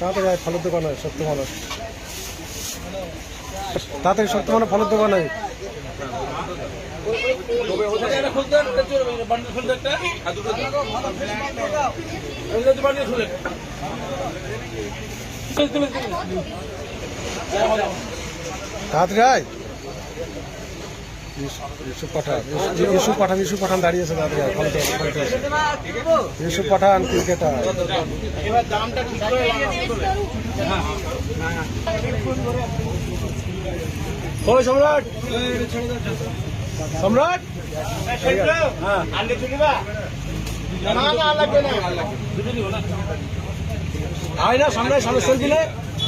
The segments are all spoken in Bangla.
তাড়াতাড়ি ফলের দোকান হয় সত্য মানুষ তাড়াতাড়ি সত্য মানে ফলের দোকান হয় তাড়াতাড়ি ইউসুফ- পাঠান পাঠান পাঠান দাঁড়িয়েছে পাঠান, ক্রিকেটার। সম্রাট। সম্রাট। আয় না, সামনে সামনে নে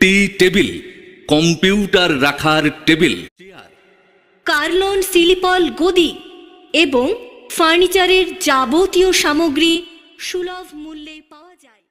tea table, computer রাখার টেবিল কার্লন সিলিপল গদি এবং ফার্নিচারের যাবতীয় সামগ্রী সুলভ মূল্যে পাওয়া যায়।